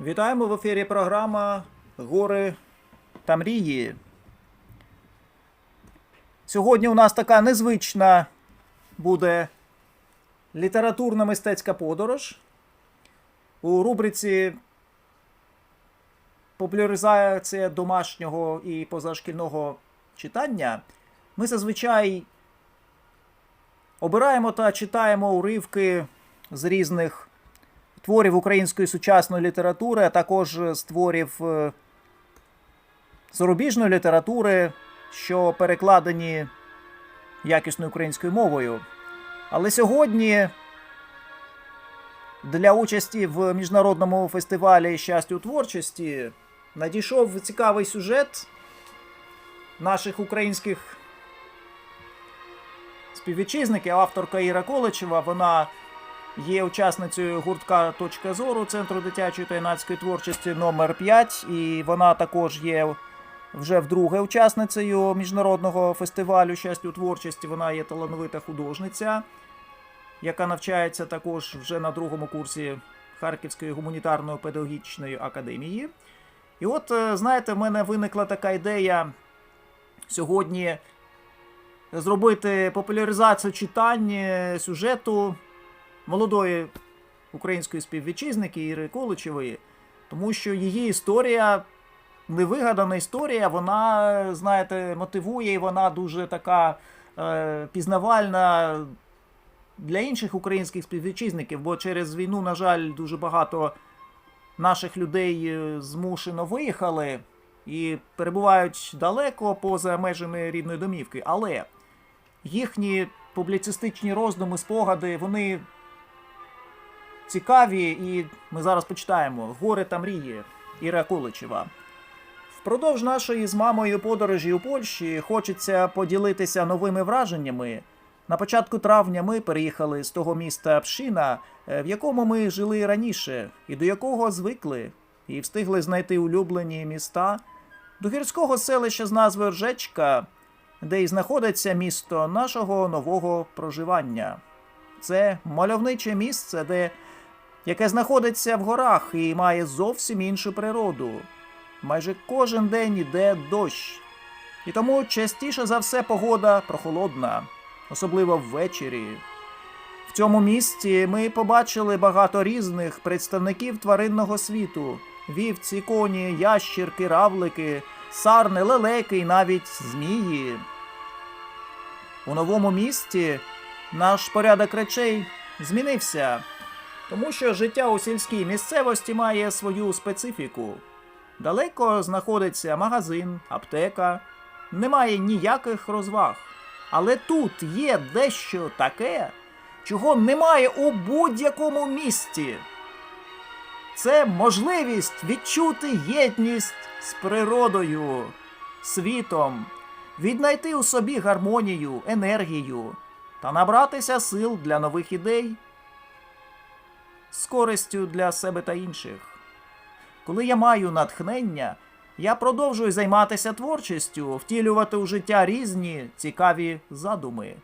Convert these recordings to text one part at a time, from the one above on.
Вітаємо в ефірі програма Гори та мрії. Сьогодні у нас така незвична буде літературна мистецька подорож. У рубриці популяризація домашнього і позашкільного читання. Ми зазвичай обираємо та читаємо уривки з різних творів української сучасної літератури, а також з творів е, зарубіжної літератури, що перекладені якісною українською мовою. Але сьогодні для участі в міжнародному фестивалі щастя у творчості надійшов цікавий сюжет наших українських співвітчизників, авторка Іра Количева. Вона є учасницею гуртка Точка зору Центру дитячої та юнацької творчості номер 5 і вона також є вже вдруге учасницею міжнародного фестивалю щастя у творчості. Вона є талановита художниця, яка навчається також вже на другому курсі Харківської гуманітарної педагогічної академії. І от, е, знаєте, в мене виникла така ідея сьогодні зробити популяризацію читання сюжету молодої української співвітчизники Іри Количевої, тому що її історія, невигадана історія, вона, знаєте, мотивує, і вона дуже така е, пізнавальна для інших українських співвітчизників, бо через війну, на жаль, дуже багато наших людей е, змушено виїхали і перебувають далеко поза межами рідної домівки. Але їхні публіцистичні роздуми, спогади, вони цікаві, і ми зараз почитаємо Гори та мрії Іра Куличева. Впродовж нашої з мамою подорожі у Польщі хочеться поділитися новими враженнями. На початку травня ми переїхали з того міста Пшина, е, в якому ми жили раніше, і до якого звикли, і встигли знайти улюблені міста до гірського селища з назвою Ржечка, де й знаходиться місто нашого нового проживання. Це мальовниче місце, де яке знаходиться в горах і має зовсім іншу природу. Майже кожен день іде дощ, і тому частіше за все погода прохолодна, особливо ввечері. В цьому місті ми побачили багато різних представників тваринного світу: вівці, коні, ящірки, равлики, сарни, лелеки і навіть змії. У новому місті наш порядок речей змінився, тому що життя у сільській місцевості має свою специфіку. Далеко знаходиться магазин, аптека, немає ніяких розваг. Але тут є дещо таке, чого немає у будь-якому місті. Це можливість відчути єдність з природою, світом, віднайти у собі гармонію, енергію та набратися сил для нових ідей з користю для себе та інших. Коли я маю натхнення, я продовжую займатися творчістю, втілювати у життя різні цікаві задуми.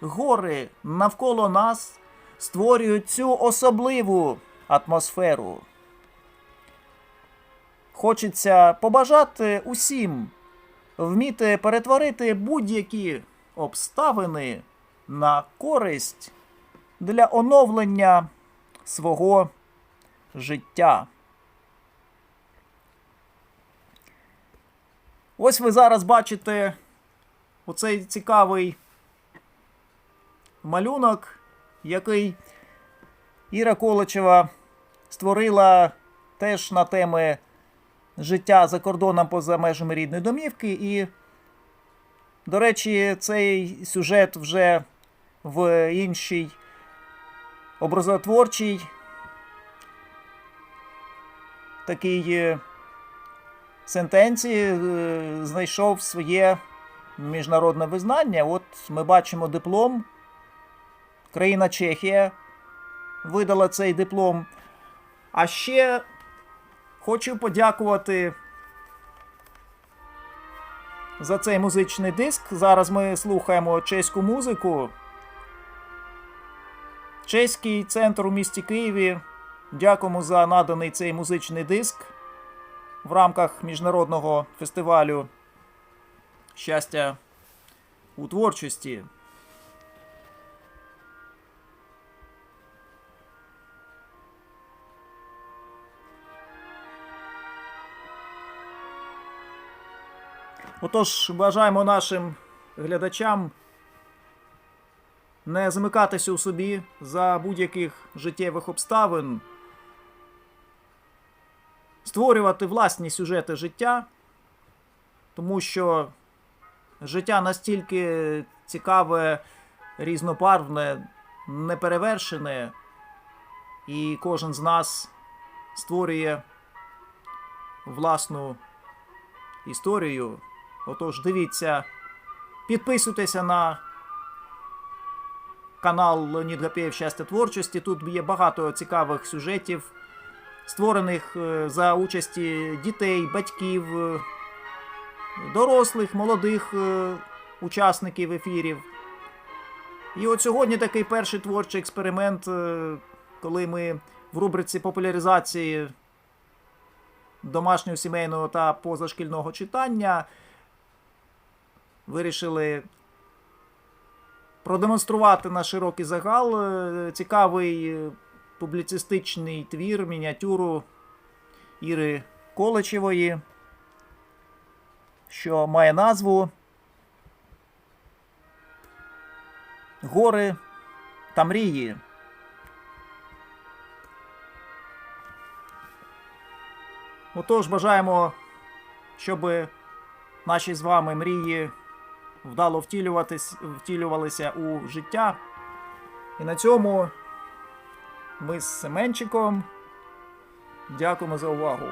Гори навколо нас створюють цю особливу атмосферу. Хочеться побажати усім вміти перетворити будь-які обставини на користь для оновлення свого життя. Ось ви зараз бачите оцей цікавий малюнок, який Іра Количева створила теж на теми життя за кордоном поза межами рідної домівки. І, до речі, цей сюжет вже в іншій образотворчій такій е, сентенції е, знайшов своє міжнародне визнання. От ми бачимо диплом. Країна Чехія видала цей диплом. А ще хочу подякувати за цей музичний диск. Зараз ми слухаємо чеську музику. Чеський центр у місті Києві Дякуємо за наданий цей музичний диск в рамках міжнародного фестивалю щастя у творчості. Отож, бажаємо нашим глядачам не замикатися у собі за будь-яких життєвих обставин, створювати власні сюжети життя, тому що життя настільки цікаве, різнопарвне, неперевершене, і кожен з нас створює власну історію. Отож, дивіться, підписуйтеся на канал Леонід Гапєєв Щастя творчості. Тут є багато цікавих сюжетів, створених е, за участі дітей, батьків, е, дорослих, молодих е, учасників ефірів. І от сьогодні такий перший творчий експеримент, коли ми в рубриці популяризації домашнього сімейного та позашкільного читання вирішили продемонструвати на широкий загал е, цікавий е, публіцистичний твір, мініатюру Іри Колечевої, що має назву Гори та мрії. Отож, бажаємо, щоб наші з вами мрії вдало втілювалися у життя. І на цьому ми з Семенчиком дякуємо за увагу.